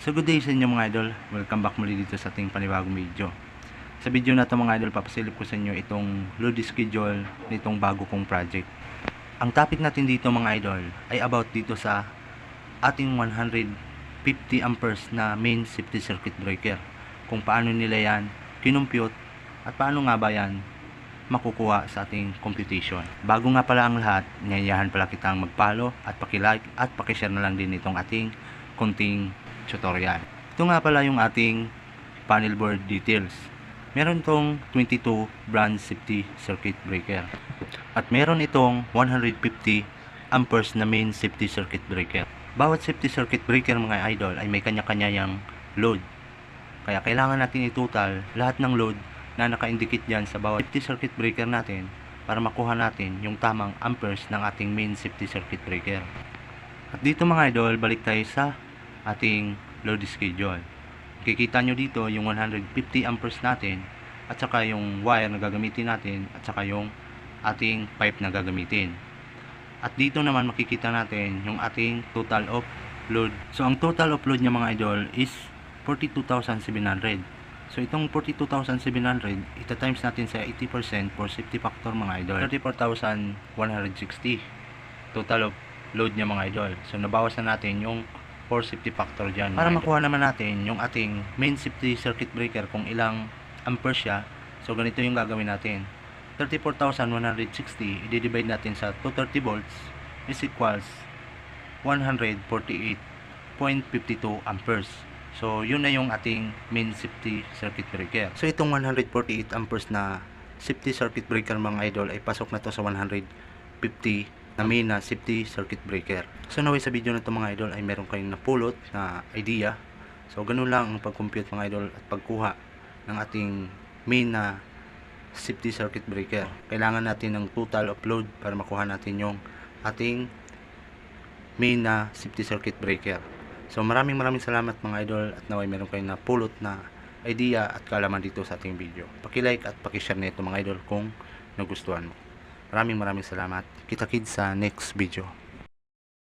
So good day sa inyo mga idol. Welcome back muli dito sa ating panibagong video. Sa video na to mga idol, papasilip ko sa inyo itong load schedule nitong bago kong project. Ang topic natin dito mga idol ay about dito sa ating 150 amperes na main safety circuit breaker. Kung paano nila yan kinumpute at paano nga ba yan makukuha sa ating computation. Bago nga pala ang lahat, niyayahan pala kitang mag-follow at paki-like at paki-share na lang din itong ating kunting tutorial. Ito nga pala yung ating panel board details. Meron itong 22 branch safety circuit breaker. At meron itong 150 amperes na main safety circuit breaker. Bawat safety circuit breaker mga idol ay may kanya-kanya yung load. Kaya kailangan natin itotal lahat ng load na naka-indicate dyan sa bawat safety circuit breaker natin para makuha natin yung tamang amperes ng ating main safety circuit breaker. At dito mga idol, balik tayo sa ating load schedule. Kikita nyo dito yung 150 amperes natin at saka yung wire na gagamitin natin at saka yung ating pipe na gagamitin. At dito naman makikita natin yung ating total of load. So ang total of load niya mga idol is 42,700. So itong 42,700, ita times natin sa 80% for safety factor mga idol. 34,160 total of load niya mga idol. So nabawas na natin yung for safety factor dyan. Para makuha naman natin yung ating main safety circuit breaker kung ilang ampere siya. So ganito yung gagawin natin. 34,160 i-divide natin sa 230 volts is equals 148.52 amperes. So, yun na yung ating main safety circuit breaker. So, itong 148 amperes na safety circuit breaker mga idol ay pasok na to sa 150 na main na safety circuit breaker. So, naway sa video na to mga idol ay meron kayong napulot na idea. So, ganun lang ang pag-compute mga idol at pagkuha ng ating main na safety circuit breaker. Kailangan natin ng total of load para makuha natin yung ating main na safety circuit breaker. So maraming maraming salamat mga idol at naway meron kayong napulot na idea at kaalaman dito sa ating video. Paki-like at paki-share nito mga idol kung nagustuhan mo. Maraming maraming salamat. Kita kits sa next video.